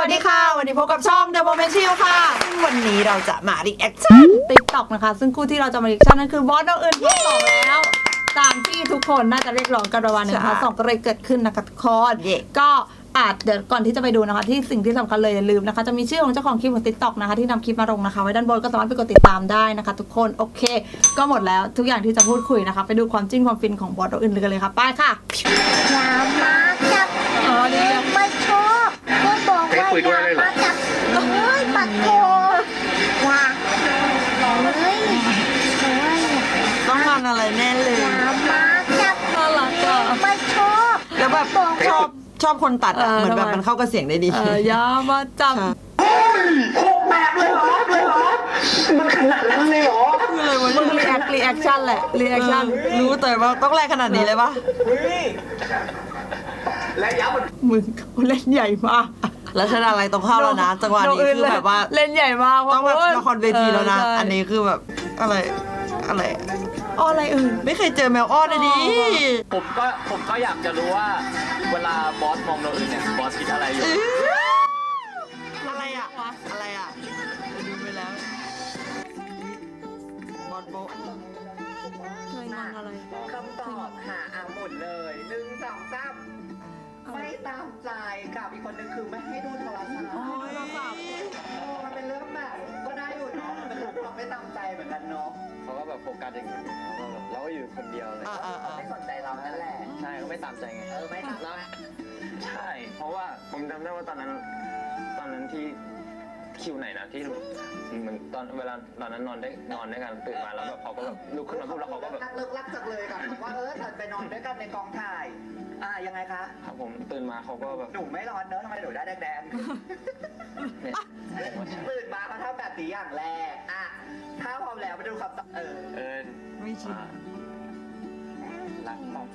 วัสดีค่ะ วันนี้พบกับช่อง The Moment Chill ค่ะ ซึ่งวันนี้เราจะมา reaction TikTok นะคะ ซึ่งคู่ที่เราจะมา reaction นั่นคือบอสน้องอื่นที่สองแล้ว ตามที่ทุกคนน่าจะเรียกร้องกันประมาณหนึงนะคะใช่สองก็เลยเกิดขึ้นนะคะทุกคนเย่ก็อาจเดี๋ยวก่อนที่จะไปดูนะคะ ที่สิ่งที่สำคัญเลยอย่าลืมนะคะ จะมีชื่อของเจ้าของคลิปของ TikTok นะคะ ที่นำคลิปมาลงนะคะ ไว้ด้านบนก็สามารถไปกดติดตามได้นะคะ ทุกคนโอเค ก็หมดแล้วทุกอย่างที่จะพูดคุยนะคะ ไปดูความจิ้นความฟินของบอสน้องอื่นกันเลยค่ะไปค่ะอย่ามาจับ ชอบชอบคนตัดอะเออเหมือนแบบทำไม มันเข้ากับเสียงได้ดี เอออย่ามาจับใช่แบบเลยเหรอเลยเหรอ มันขนาดนั้นเลยเหรอคืออะไรวะมึงรีแอครีแอคชั่นแหละรีแอคชั่นเออรู้แต่ว่าต้องแรงขนาดนี้เลยปะและย้ำมันมึงเขาเล่นใหญ่มากแล้วชนะอะไรต้องเข้าแล้วนะจังหวะนี้คือแบบว่า เล่นใหญ่มากต้องแบบละครเวทีแล้วนะเใช่อันนี้คือแบบอะไรอะไร อ้ออะไรเอ่ยไม่เคยเจอแมวอ้อนเลยดิผมก็ผมก็อยากจะรู้ว่า เวลาบอสมองเราอื่นเนี่ยบอสคิดอะไรอยู่อะไรอะอะไรอะดูไปแล้วบอลโบะเคยงอนอะไรคำตอบหาอาหมดเลยหนึ่งสองสามไม่ตามใจกับอีกคนนึงคือไม่ให้ดูโทรศัพท์โอ้ยโทรศัพท์โอ้มันเป็นเรื่องแบบก็ได้อยู่เนาะมันเป็นเรื่องความไม่ตามใจเหมือนกันเนาะเขา ก็แบบโฟกัสอย่างอื่นนะว่าแบบเราก็อยู่คนเดียวเลยอ่าอ่าอ่า ไม่สนใจเรานั่นแหละ ใช่เขาไม่ตามใจไงเออไม่ตามเราใช่ เพราะว่าผมจำได้ว่าตอนนั้น ตอนนั้นที่ คิวไหนนะที่เหมือนตอนเวลาตอนนั้นนอนได้นอนด้วยกันตื่นมาแล้วแบบเขาก็แบบลุกขึ้นมาพูดแล้วเขาก็แบบรักเลิกรักจักเลยค่ะว่าเออเธอไปนอนด้วยกันในกองถ่าย อ่ายังไงคะครับผมตื่นมาเขาก็แบบหนูไม่ร้อนเนอะทำไมหนูได้แดงเนี่ยผมว่าใช่ๆตื่นมาเขาทำแบบนี้อย่างแรกอะถ้าพร้อมแล้วมาดูคำตอบเออเอิญไม่ชิน อ่ารักตอบ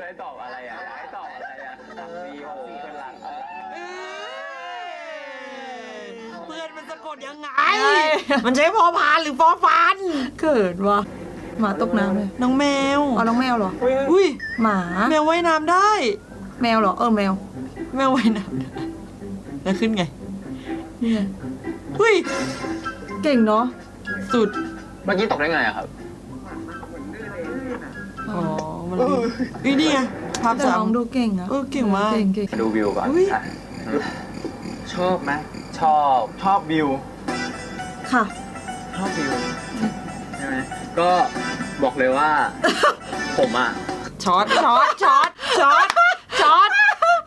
ไม่ตอบอะไรอะไม่ตอบอะไรอะรักดีโอเพื่อนรักเออเพื่อนมัน สะกดยังไงใช่มันใช้พอพานหรือฟอฟัน เกิดวะหมาตกน้ำเลยน้องแมวอ๋อน้องแมวเหรอ อุ้ยหมา แมวว่ายน้ำได้ แมวเหรอ เออแมว แมวว่ายน้ำได้แล้วขึ้นไงนี่ไงอุ้ย เก่งเนาะ สุด เมื่อกี้ตกได้ไงอะครับ อ๋อ มันดีอุ้ยนี่ไงภาพแต่จน้องดูเก่งอะเออเก่งมาก เก่งเก่ง มาดูวิวก่อนอุ๊ยอะชอบไหม ชอบชอบวิว ค่ะ ชอบวิวใช่ไหมก็บอกเลยว่า ผมอะำช็อตช็อตช็อตช็อตช็อต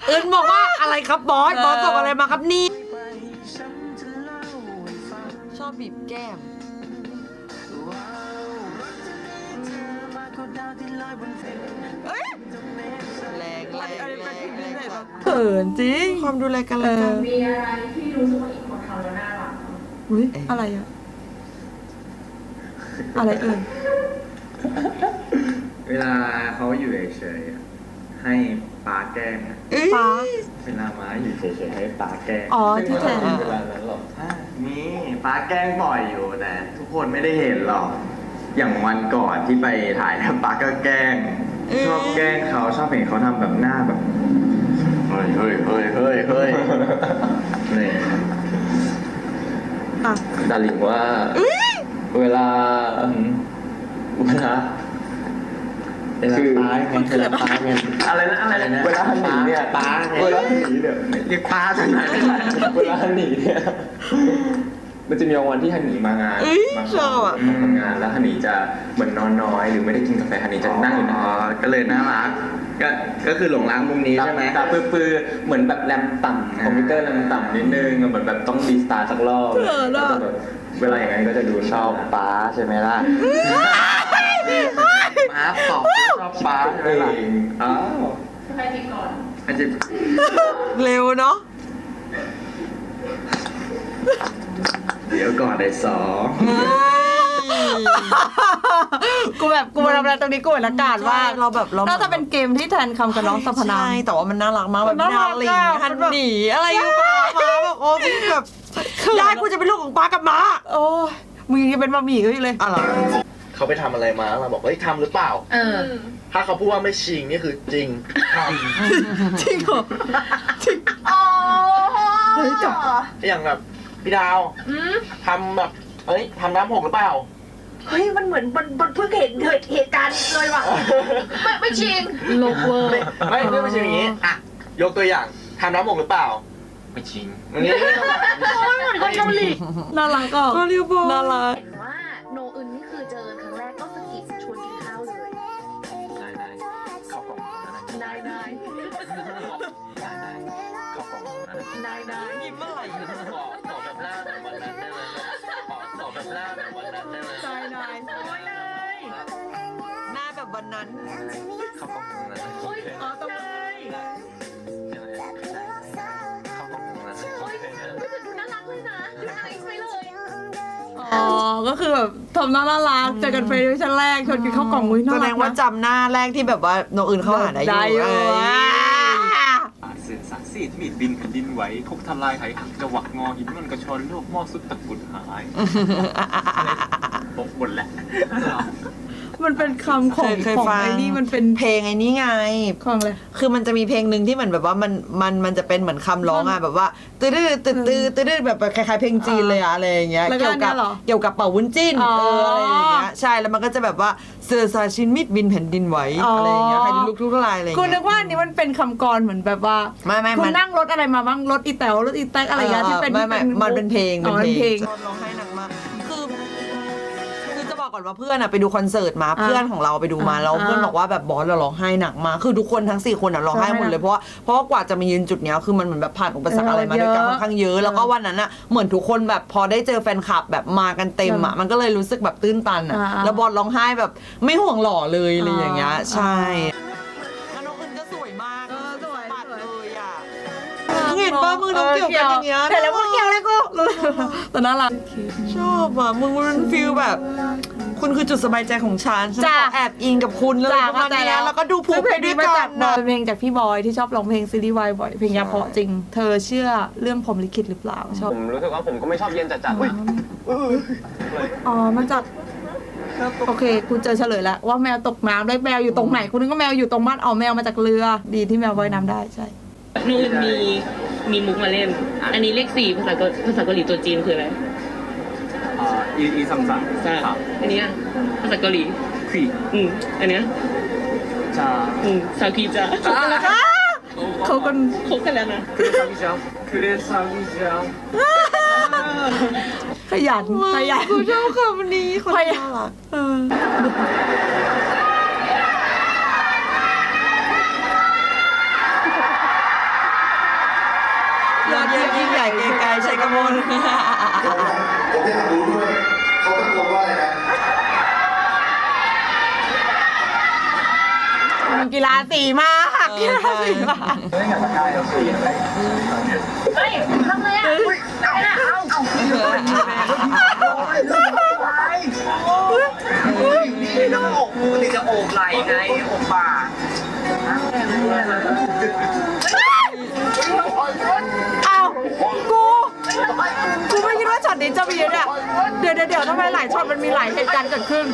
เอิญบอกว่าอะไรครับบอสบอสส่งอะไรมาครับนี่ ชอบบีบแก้ม แรงแรงแรง แรงเขินจริง ความดูแลกันและกันมีอะไรที่รู้สึกว่าอีกคนทำแล้วน่ารักอุ้ยเอ๊ะอะไรอะอะไรเอ่ยเวลาเขาอยู่เฉยๆอะให้ปลาแกล้งอะเอ้ย ฟ้า เวลาม้าอยู่เฉยๆให้ปลาแกล้งอ๋อที่แทนเวลานั้นหรอกมีปลาแกล้งบ่อยอยู่แต่ทุกคนไม่ได้เห็นหรอก อย่างวันก่อนที่ไปถ่ายปลาก็แกล้งชอบแกล้งเขาชอบเห็นเขาทำแบบหน้าแบบ เฮ้ยเฮ้ยเฮ้ยเฮ้ยเฮ้ยนี่อะดาริงว่า เวลา เวลาเวลาปลาไงเวลาปลาไงอะไรนะอะไรนะเวลาหนีเนี่ยปลาไงเวลาหนีเนี่ยเรียกปลาจากไหนเวลาหนีเนี่ยมันจะมีบางวันที่ฮันหนีมางานเอ้ยมาชอบอะทำงานแล้วฮันหนีจะเหมือนนอนน้อย หรือไม่ได้กินกาแฟฮันหนีจะนั่งอยู่หอ๋นะอก็เลยน่ารัก ก็ก็คือหลงรักมุมนี้ใช่ไหมตาปื้อๆเหมือนแบบแรมต่ำคอมพิวเตอร์แรมต่ำนิดนึงเหมือนแบบต้องรีสตาร์ทสักรอบเออเนอะแล้วก็แบบเวลาอย่างนั้นก็จะดูชอบปลาใช่ไหมล่ะม้าตอบชอบปลาใช่ไหมล่ะอ้าวใครผิดก่อนอาจจะเร็วเนาะเดี๋ยวก่อนได้สอง กูแบบกูมาทำอะไรตรงนี้กูเห็นอากาศว่าใช่เราแบบเราน่าจะเป็นเกมที่แทนคำกับน้องสัพพนามใช่แต่ว่ามันน่ารักมากแบบมันนาน่ารักลิงอะฮันมันแบบหนีอะไรอยู่ปลามาแบบโอ้ยแบบเขินได้กูจะเป็นลูกของปลากับม้าโอ้ยมึงยังเป็นบะหมี่ก็อยู่เลยอะไรคเขาไปทำอะไรมาแล้วเราบอกเฮ้ยทำหรือเปล่าเออถ้าเขาพูดว่าไม่จริงนี่คือจริงทจริงเหรออ๋อเฮ้ยจบำอย่างแบบพี่ดาวอืมทำแบบเอ้ยทำน้ำหกหรือเปล่า เฮ้ยมันเหมือนมันมันเพิ่งเห็นเหตุการณ์เลยว่ะไม่ไม่จริงโลกเวอร์ไม่ไม่ไม่ไม่ใช่อย่างนี้อะยกตัวอย่างทำน้ำหกหรือเปล่า ไม่จริงอันนี้โอ้ยเหมือนคนเกาหลีน่ารักก็ก็เรียกว่าน่ารักเห็นว่าโนอึนนี่คือเจอกันครั้งแรกก็สะกิดชวน วันนั้น เข้ากล่องนั้นนะโอ้ยอ๋อต้องนายได้ได้เข้ากล่องนั้นนะโอ้ยรู้สึกดูน่ารักเลยนะดูไอซ์ไปเลยอ๋อ ก็คือแบบทำน่ารักเจอกันเฟรนด์ชั้นแรกชวนกินข้าวกล่องอุ้ยน่าแสรัดกงว่านะจำหน้าแรกที่แบบว่าโนอื่นเข้าหาได้ได้ออยู่ยู่ เอ้ยเสือศักดิ์สิทธิ์มีดบินแผ่นดินไหวทุกทลายไหหักจะหวักงอหินมันกระชอนโลกหม้อสุดตะกรุดหายบกหมดแหละ มันเป็นคำของเคยของฟัง ไอ้นี่มันเป็นเพลงไอ้นี้ไง ของอะไร คือมันจะมีเพลงหนึ่งที่เหมือนแบบว่ามันมันมันจะเป็นเหมือนคำร้องอะแบบว่าตื้อตื้อตื้อตื้อตื้อแบบคล้ายๆเพลงจีนเลยอะอะไรอย่างเงี้ยแล้วก็เกี่ยวกับอันเนี้ยเหรอเกี่ยวกับเป่าวุ้นจิ้นอ๋อเอออะไรอย่างเงี้ยใช่แล้วมันก็จะแบบว่าเสือซาชินมิดบินแผ่นดินไหวอ๋ออ อะไรอย่างเงี้ยใครดูลูกทุกลายอะไรอย่างคุณเงี้นึยกว่าอันนี้มันเป็นคำกรเหมือนแบบว่าไม่ไม่คุณมัน นั่งรถอะไรมาบ้างรถอีแต๋วรถอีแต๊กอะไรอย่างเงี้ยที่เป็นไม่ไม่ที่มันเป็นเพลงอ๋อเป็นเพลง ร้องไห้หนักมากคือคื อจะบอกก่อนว่าเพื่อนอะไปดูคอนเสิร์ตมาอ่าเพื่อนของเราไปดูมาอ่าแล้วเพื่อนบอกว่าแบบบอสเราร้องไห้หนักมากคือทุกคนทั้งสี่คนอะร้องไห้หมดเลยเพราะว่าเพราะว่ากว่าจะมายืนจุดเนี้ยคือมันเหมือนแบบผ่านอุปสรรคอะไรมาด้วยกันเยอะค่อนข้างเยอะแล้วก็วันนั้นอะเหมือนทุกคนแบบพอได้เจอแฟนคลับแบบมากันเต็มอะมันก็เลยรู้สึกแบบตื้นตันอะอ่าแล้วบอสร้องไห้แบบไม่ห่วงหล่อเลยอะไรอย่างเงี้ยอ่าใช่ มึงเห็นปะมือน้องเกี่ยวกันอย่างเงี้ยเห็นแล้วว่าเกี่ยวเลยกูแต่น่ารักชอบอะมึงมันฟีลแบบ คุณคือจุดสบายใจของฉันฉันขอแอบอิงกับคุณเลยประมาณนี้แล้วก็ดูผูกไปด้วยกันกนะเป็นเพลงจากพี่บอยที่ชอบร้องเพลงซีรีส์วายบ่อยเพลงยาเพาะจริง เธอเชื่อเรื่องผมลิขิตหรือเปล่าชอบผมรู้สึกว่าผมก็ไม่ชอบเย็นจัดๆนะอ๋อมันจากโอเคกูเจอเฉลยแล้วว่าแมวตกน้ำได้แมวอยู่ตรงไหนคุณนึกว่าแมวอยู่ตรงบ้านเอแมวมาจากเรือดีที่แมวว่ายน้ำได้ใช่ นู่นมีมีมุกมาเล่น อันนี้เลขสี่ภาษาเกาภาษาเกาหลีตัวจีนคืออะไรอ่าอีอีซัมซังจ้าอันเนี้ยภาษาเกาหลีครีอืมอันเนี้ยจ้าอืมซาคีจ้าเขากันคบกันแล้วนะคือซาบิจังคือซาบิจังขยันขยันกูชอบคำนี้คนพน่ยาารักเออ ยอดเยี่ยมยิ่งใหญ่เกรียงไกรชัยกมล ผมอยากรู้ด้วย เขาตะโกนว่าอะไรนะมึงกีฬาสีมากกีฬาสีมากเฮ้ยอยากจะได้แล้วสิเฮ้ยทำเลยอะเอาเนี่ยเอาเอาไม่ต้องโอบปกติจะโอบไหล่ไงโอบบ่าอ้ กูกูไม่คิดว่าช็อตนี้จะมีเนี่ยเดี๋ยวเดี๋ยวเดี๋ยวทำไมหลายช็อตมันมีหลายเหตุการณ์เกิดขึ้น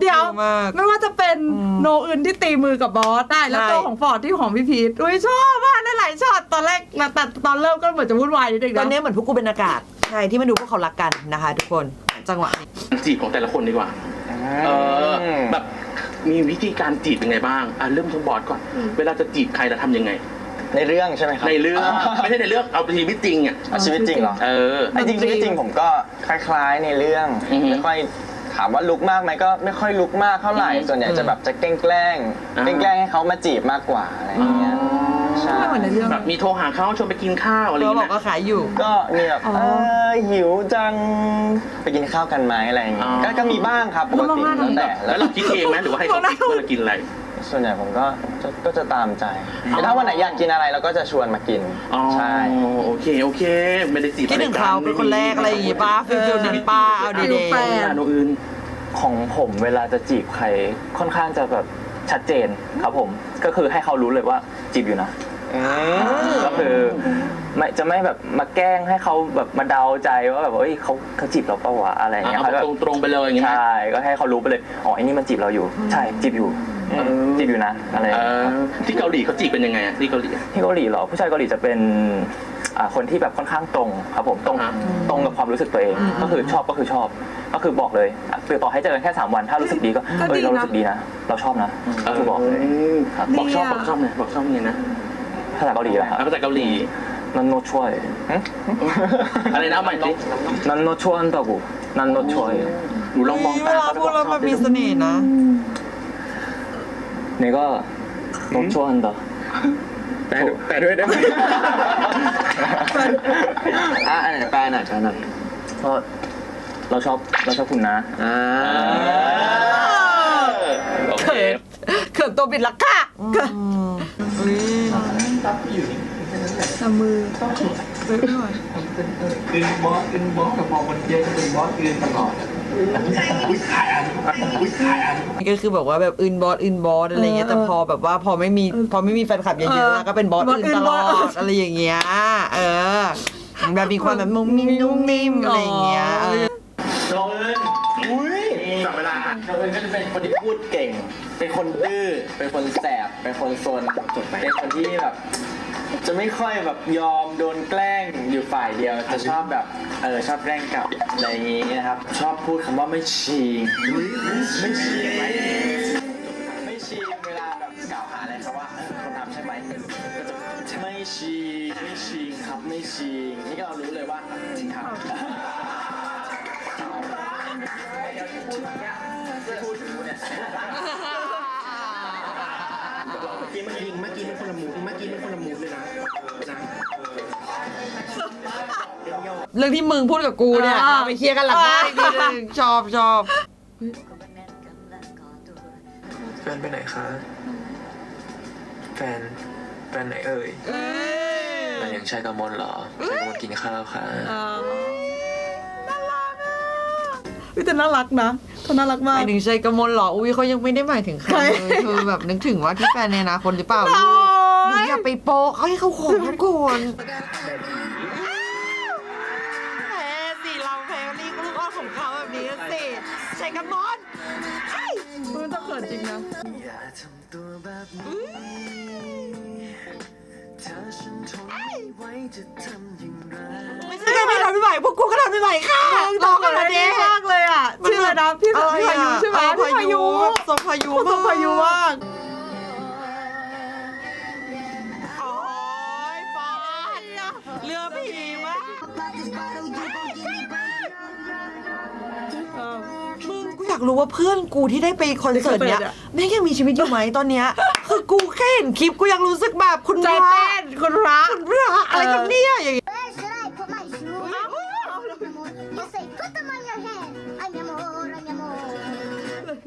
เดี๋ยวมาก ไม่ว่าจะเป็นโนอื่นที่ตีมือกับบอสได้แล้วใช่ ตัวของฟอร์ดที่ของพี่พีทอุ้ยชอบมากได้หลายช็อตตอนแรกนะแต่ตอนเริ่มก็เหมือนจะวุ่นวายนิดนึงตอนนะนี้เหมือนพวกกูเป็นอากาศใช่ที่มาดูพวกเขารักกันนะคะทุกคนจังหวะนี้จีบของแต่ละคนดีกว่า เออ แบบมีวิธีการจีบยังไงบ้าง อะเริ่มที่บอสก่อน เวลาจะจีบใครจะทำยังไง ในเรื่องใช่ไหมครับในเรื่องไม่ใช่ในเรื่องเอาชีวิตจริงอะเอาชีวิตจริงเหรอเออ ไอ้จริงชีวิตจริงผมก็คล้าย ๆในเรื่องอือฮึไม่ค่อยถามว่าลุกมากไหมก็ไม่ค่อยลุกมากเท่าไหร่ อือฮึส่วนใหญ่จะแบบจะแกล้งแกล้งอ่า แกล้งให้เขามาจีบมากกว่าอะไรอย่างเงี้ยใช่ไม่เหมือนในเรื่องแบบมีโทรหาเขาชวนไปกินข้าวอะไรอเขาย่างบเงี้อกก็ขายอยู่ ก็มีแบบอ๋อเออหิวจังไปกินข้าวกันไหมอะไรอย่างเงี้ยก็ก็มีบ้างครับปกติแล้วแต่แล้วเราคิดเองไหมหรือว่าให้เขาคิดว่าเรากินอะไร ส่วนใหญ่ผมก็จะก็จะตามใจแต่ถ้าวันไหนอยากกินอะไรเราก็จะชวนมากินอ๋อใช่ โอเคโอเค ไม่ได้จีบคิดถึงเขาเป็นคนแรกอะไรอย่างงี้ป้าฟิลฟิลนั้นป้าเอาดีฟิลๆแฟนโนอื่นของผมเวลาจะจีบใครค่อนข้างจะแบบชัดเจนครับผมก็คือให้เขารู้เลยว่าจีบอยู่นะก็คือไม่จะไม่แบบมาแกล้งให้เขาแบบมาเดาใจว่าแบบเอ้ยเขาเขาจีบเราเปล่าวะอะไรอย่างเงี้ยเอาแบบเขาตรงๆไปเลยอย่างเงี้ยใช่ก็ให้เขารู้ไปเลยอ๋อไอ้นี่มันจีบเราอยู่ ใช่จีบอยู่อืม จีบอยู่นะอะไรอย่างเอเงี้ยอที่เกาหลีเขาจีบเป็นยังไงอะที่เกาหลี ที่เกาหลีเหรอผู้ชายเกาหลีจะเป็นอ่าคนที่แบบค่อนข้างตรงครับผมตรงอ่าฮะ ตรงกับความรู้สึกตัวเอง ก็คือชอบก็คือชอบ ก็คือบอกเลยอะคือต่อให้เจอกันแค่สามวันถ้ารู้สึกดีก็ก็เออดีเรานะ รู้สึกดีนะ เราชอบนะก็คือบอกเลยครับบอกชอบดีอะบอกชอบไงบอกชอบไงนะภาษาเกาหลีเหรอครับภาษาเกาหลี นันโนช่วยอะไรนะเอาใหม่สินันโนช่วยอันตะกูนันโนช่วยหนูลองมองเวตาลาเขาพูดแล้วมันมีเสน่ห์นะนี่ก็ โนช่วยอันตะแปลแปลด้วยได้ไหม อะอันไหนแปลหน่อยแปลหน่อยก็เราชอบเราชอบคุณนะ อ่าโอเค เขินเขินตัวบิดละค่ะเขินทำมือต้องเฮ้ยหน่อยอึนบอสอึนบอสแต่พอมันเยอะอึนบอสอึนตลอดอุ้ย ก็คือแบบว่าแบบอื่นบอสอื่นบอสอะไรเงี้ยแต่พอแบบว่าพอไม่มีพอไม่มีแฟนคลับเยอะๆก็เป็นบอสอื่นตลออื่นบอดสอะไรอย่างเงี้ยเออแบบมีความแบบมุ้งมิ้งนุ่งนิ่มอะไรอย่างเงี้ยเออน้องเอิญอุ้ยจับเวลาน้องเอิญก็จะเป็นคนที่พูดเก่ง เป็นคนดื้อเป็นคนแสบเป็นคนซนเป็นคนที่แบบ จะไม่ค่อยแบบยอมโดนแกล้งอยู่ฝ่ายเดียวจะชอบแบบเออชอบแกล้งกลับอะไรอย่างงี้นะครับ ชอบพูดคำว่าไม่ชีไม่ชีไม่ไม่ชีเวลาแบบกล่าวหาอะไรเขาว่าเออคนทำใช่ไหมก็จะไม่ชีไม่ชีครับไม่ชีนี่ก็เรารู้เลยว่าจริงครับเมื่อ กี้มันยิงเมื่อกี้มันคนละมูดเมื่อกี้มันคนละมูดเลยนะนะเรื่องที่มึงพูดกับกูเนี่ยอ่า เอาไปเคลียร์กันหลังบ้านอีกทีนึงชอบชอบแฟนไปไหนคะ แฟน แฟนไหนเอ่ยมันยังชายกำมลเหรอชายกำมลกินข้าวค่ะอ่าน่ารักอะ วิแต่น่ารักนะเขาน่ารักหมาก มายถึงชัยกมลเหรอ อุ้ยเขายังไม่ได้หมายถึงใครเลยคือแบบนึกถึงว่าที่แฟนในอนาคตหรือเปล่าลูกหนูอย่าไปโป๊ะเขาให้เขาขอเขาก่อนแหมสิเราแพรรี่ก็ลูกอ้อนของเขาแบบนี้สิชัยกมล มันต้องเขินจริงนะ อย่าทำตัวแบบนี้ถ้าฉันทน ไม่ไหวจะทำอย่างไรไม่ใช่แค่ไม่ทนไม่ไหวพวกกูก็ทนไม่ไหวค่ะรอกันนะเด็มากเลยอะชื่ออะไรนะพี่อะไรพี่พายุอะใช่ไหมเออพี่พายุแบบทรงพายุทรงพายุมากโอ้ยฟาดเรือผีมากากรู้ว่าเพื่อนกูที่ได้ไปคอนเสิร์ตเนี้ยไปคอนเสิร์ตอะแม่งยังมีชีวิตอยู่ไหมตอนเนี้ยคือกูแค่เห็นคลิปกูยังรู้สึกแบบคุณใจพระเต้นคุณพระคุณพระอะไรกันเนี่ยอย่างเงี้ย Should I put my shoe on? You say, put them on your head. Ay, mi amor, ay, mi amor.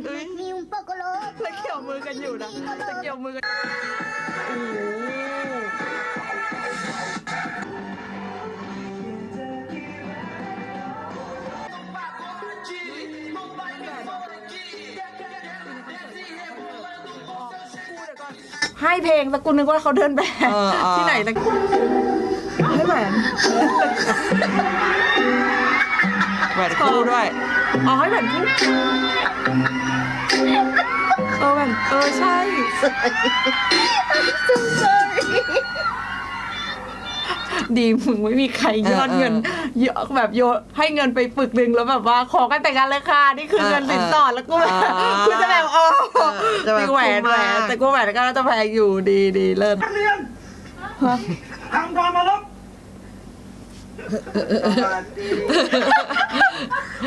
Make me un poco loco. แล้วเกี่ยวมือกันอยู่นะแต่เกี่ยวมือกันโอ้โห ให้เพลงแต่กูนึกว่าเขาเดินแบบ เออเออ ที่ไหนแต่ให้แหวนแหวนคู่ด้วย อ๋อให้แหวนคู่เออแหวนเออใช่ So sorry. ดีมึงไม่มีใครยอดเงินเยอะแบบโยนให้เงินไปปึกหนึ่งแล้วแบบว่าขอกันแต่งงานเลยค่ะนี่คือเงินสินสอดแล้วกูแบบอ่ากูจะแบบโอ้จะแบบมีแหวนคุ้มแหวมากนแต่กูแหวนก็น่าจะแพงอยู่ดีดีเลิศทำความมาลบ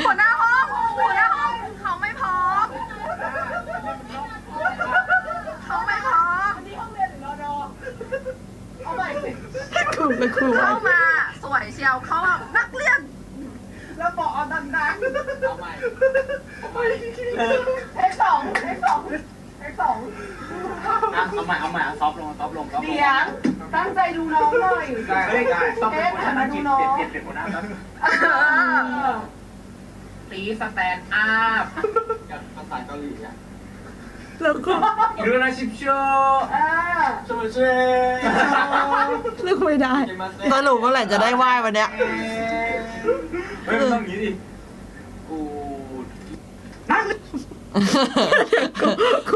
หัวหน้าห้องหัวหน้าห้องเขาไม่พร้อมเขาไม่พร้อม ถูกเลยครูว่าเข้ามาสวยเชียวเขาแบบนักเรียนแล้วบอกเอาดังๆเอาใหม่เทคสองเทคสองเทคสองเอาใหม่เอาใหม่ซอฟลงซอฟลงซอฟลงเสียงตั้งใจดูน้องหน่อยได้ได้ต้องเป็นคนนั้นเอ๊ะจิตมาเปลี่ยนเปลี่ยนคนนั้นครับตีสแตนด์อัพภาษาเกาหลีอะ แล้วก็ 일어나십시 오. สมัยเช่เลือกไม่ได้ตรุปเมื่อไหร่จะได้ไหว้วันเนี้ยไม่ต้อง그럼 일 이? 오.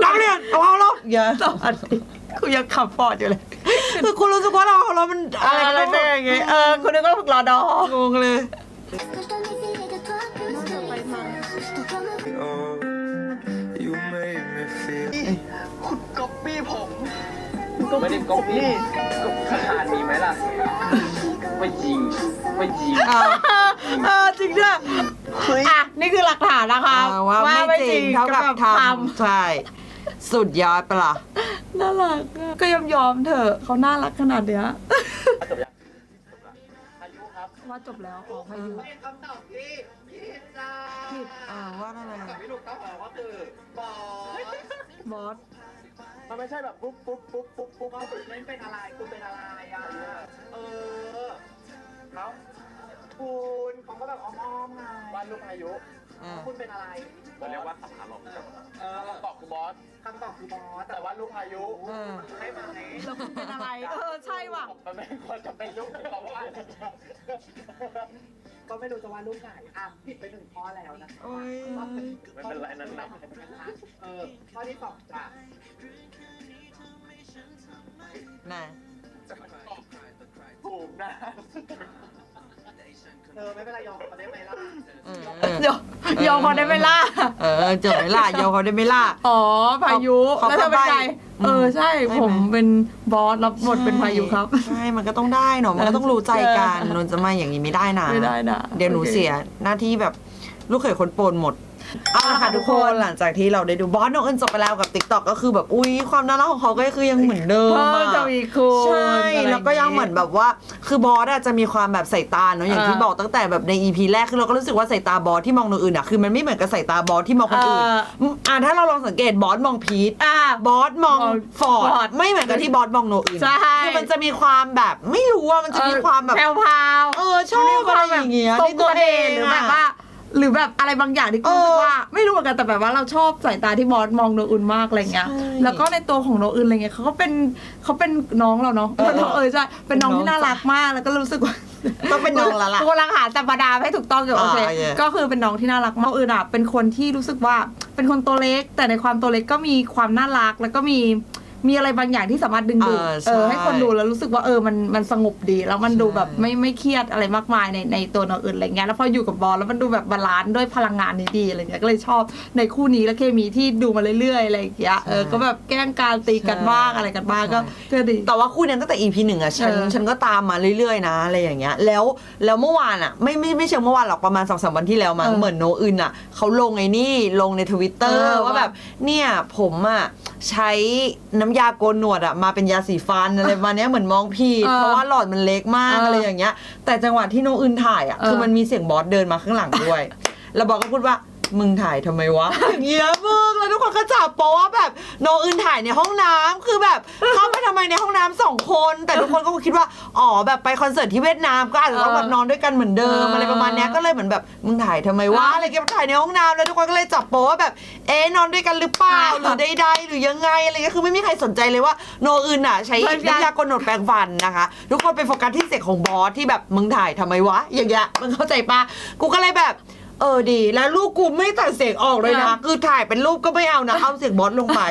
นักเรียนเอาเอาเราอย่าสวัสดีกูยังขับฟอร์ดอยู่เลย คือคุณรู้สึกว่าเราเรามันอะไรอะไรก็แม่ไม่อย่างรู้เงี้ยเออคุณนึกว่าพวกรอดองงเลย Stop. คุณก๊อปปี้ผมไม่ได้ก๊อปปี้ขนาดนี้ไหมล่ะไม่จริงไม่จริงอ่าเออจริงด้วยอะนี่คือหลักฐานนะคะอ่าว่าไม่จริงเท่ากับทำใช่ สุดยอดปะล่ะ น่ารักอะก็ยอมยอมๆเถอะเขาน่ารักขนาดเนี้ยจบยังอายุครับว่าจบแล้วออกพายุ เป็นคำตอบที่ ผิดจ้าผิดอ่าว่าอะไรคำตอบที่ถูกต้องของก็คือบอสบอสมันไม่ใช่แบบปุ๊บปุ๊บปุ๊บปุ๊บปุ๊บว่าคุณไม่เป็นอะไรคุณเป็นอะไรอะเออเขาคุณเขาก็แบบอ้อมๆไงวาดรูปอายุอ่าคุณเป็นอะไรเราเรียกว่าสัมภาระเออตอบคือบอสคำตอบคือบอสแต่ว่ารูปอายุเออใช่ไหมแล้วคุณเป็นอะไรเออใช่ว่ะมันไม่ควรจะเป็นรูปที่เขาวาด ก็ไม่รู้จะวาดรูปไหนอะผิดไปหนึ่งข้อแล้วนะคะโอ้ยไม่เป็นไรนั่นนะเออข้อที่สองจ้ะน่ะถูกนะเออไม่เป็นไรยอมเขาได้ไหมล่ะเออเดี๋ยวยอมเขาได้ไหมล่ะ เออเจอไหมล่ะโยเขาได้ไหมล่ะ อ๋อ พายุ เขาแล้วเธอเป็นใครเขาก็ใบ้ เออใช่ใช่ไหม ผมเป็นบอสรับบทเป็นพายุครับ ใช่มันก็ต้องได้เนาะมันก็ต้องรู้ใจกันนนจะมาอย่างนี้ไม่ได้นะ ไม่ได้นะเดี๋ยวหนูโอเคเสียหน้าที่แบบลูกเขยคนโปรนหมด เอาละค่ะทุกคนหลังจากที่เราได้ดูบอสน้องเอิญจบไปแล้วกับ t ิ k t o k ก็คือแบบอุ้ยความน่ารักของเขาก็คือยังเหมือนเดิมเพิ่มอะจะมีคุณใช่อะไรแล้วก็ยังเหมือนแบบว่า คือบอสอะจะมีความแบบใส่ตาเนาะอย่างที่เออบอกตั้งแต่แบบใน EP แรกคือเราก็รู้สึกว่าใส่ตาบอสที่มองคนอื่นอะคือมันไม่เหมือนกับใส่ตาบอสที่มองคนอื่นเออมอะถ้าเราลองสังเกตบอสมองพีทอะบอสมองมองฟอร์ฟอร์ดดไม่เหมือนกับที่บอสมองโนอื่นใช่ คือมันจะมีความแบบไม่รู้ว่ามันจะมีความแบบ แพรวพราวเออชอบอะไรอย่างเงี้ยทรงตัวเองหรืออะแบบว่า หรือแบบอะไรบางอย่างที่กูเออรู้สึกว่า ไม่รู้เหมือนกันแต่แบบว่าเราชอบสายตาที่บอสมองโนอื่นมากอะไรเงี้ย ใช่แล้วก็ในตัวของโนอื่นอะไรเงี้ยเขาก็เป็นเขาเป็นน้องเราเนาะเออเป็นน้องเออใช่เป็นน้องเป็นน้องที่น่ารักมากแล้วก็รู้สึกว่า ต้องเป็นน้องแล้วล่ะ กูกำลังหาสัมปดาให้ถูกต้องอยู่โอเค อ่าโอเค ก็คือเป็นน้องที่น่ารักมากอื่นอะเป็นคนที่รู้สึกว่าเป็นคนตัวเล็ก แต่ในความตัวเล็กก็มีความน่ารัก แล้วก็มี มีอะไรบางอย่างที่สามารถดึงดูดเออใช่ เออให้คนดูแล้วรู้สึกว่าเออมันมันสงบดี แล้วมันดูแบบไม่ไม่เครียดอะไรมากมายในในตัวน้องอื่นอะไรเงี้ยแล้วพออยู่กับบอลแล้วมันดูแบบบาลานซ์ด้วยพลังงานนี้ดีอะไรเงี้ยก็เลยชอบในคู่นี้และเคมีที่ดูมาเรื่อยๆอะไรอย่างเงี้ยเออก็แบบแกล้งการตีกันบ้างอะไรกันบ้างก็ก็ดี แต่ว่าคู่เนี้ยตั้งแต่ EP หนึ่งอะฉันเออฉันก็ตามมาเรื่อยๆนะอะไรอย่างเงี้ยแล้วแล้วเมื่อวานอะไม่ไม่ไม่เชิงเมื่อวานหรอกประมาณสองสามวันที่แล้วมั้งเออเหมือนโนอึนอะเขาลงไอ้นี่ลงในทวิตเตอเอร์อว่าแบบเนี่ยผมอะใช้น้ำยาโกนหนวดอะมาเป็นยาสีฟันอะไรประมาณเนี้ยเหมือนมองผิดเออเพราะว่าหลอดมันเล็กมากเออออะไรอย่างเงี้ย แต่จังหวะที่โนอึนถ่ายอะเออ คือมันมีเสียงบอสเดินมาข้างหลังด้วย แล้วบอสก็พูดว่า มึงถ่ายทำไมวะอย่างเงี้ยมึงแล้วทุกคนก็จับโป๊ะว่าแบบโนอื่นถ่ายในห้องน้ำคือแบบเข้าไปทำไมในห้องน้ำสองคน แต่ทุกคนก็คิดว่าอ๋อแบบไปคอนเสิร์ตที่เวียดนามก็อาจจะต้องแบบนอนด้วยกันเหมือนเดิมอะไรประมาณเนี้ยก็เลยเหมือนแบบมึงถ่ายทำไมวะอะไรเงี้ยถ่ายในห้องน้ำแล้วทุกคนก็เลยจับโป๊ะว่าแบบเอ๊ะนอนด้วยกันหรือเปล่าหรือใดๆหรือยังไงอะไรเงี้ยคือไม่มีใครสนใจเลยว่าโนอื่นอะใช้น้ำยากนหนวดแปรงฟันนะคะ ทุกคนไปโฟกัสที่เสียงของบอสที่แบบมึงถ่ายทำไมวะอย่างเงี้ยมึงเข้าใจปะกูก็เลยแบบ เออดี แล้วลูกกูไม่ตัดเสียงออกเลยนะอะคือถ่ายเป็นรูปก็ไม่เอานะ เอาเสียงบอสลงไป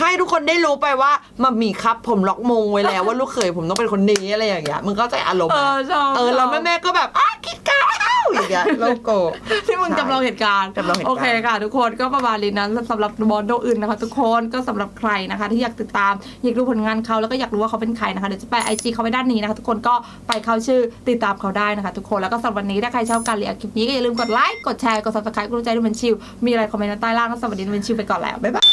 ให้ทุกคนได้รู้ไปว่ามัมมี่ครับผมล็อกมงไว้แล้วว่าลูกเขยผมต้องเป็นคนนี้อะไรอย่างเงี้ยมึงเข้าใจอารมณ์เอไหมอชอบเออแล้วแม่แม่ๆก็แบบอ้าคิดก้าวีกอะโลโก้ ที่มึงจำลองเหตุการณ์จำลองเหตุการณ์ โอเคค่ะ ทุกคนก็ประมาณนี้นั้นสำหรับบอลโดอื่นนะคะ ทุกคนก็สำหรับใครนะคะ ที่อยากติดตามอยากรู้ผลงานเขาแล้วก็อยากรู้ว่าเขาเป็นใครนะคะเดี๋ยวจะไปไอจีเขาไว้ด้านนี้นะคะ ทุกคนก็ไปเข้าชื่อติดตามเขาได้นะคะ ทุกคนแล้วก็สำหรับวันนี้ถ้าใครชอบการเรียนคลิปนี้ก็อย่าลืมกดไลค์กดแชร์กดซับสไครต์กดใจดูมันชิวมีอะไรคอมเมนต์ใต้ล่างแล้วสวัสดีดูมันชิวไปก่อนแล้วบ๊ายบาย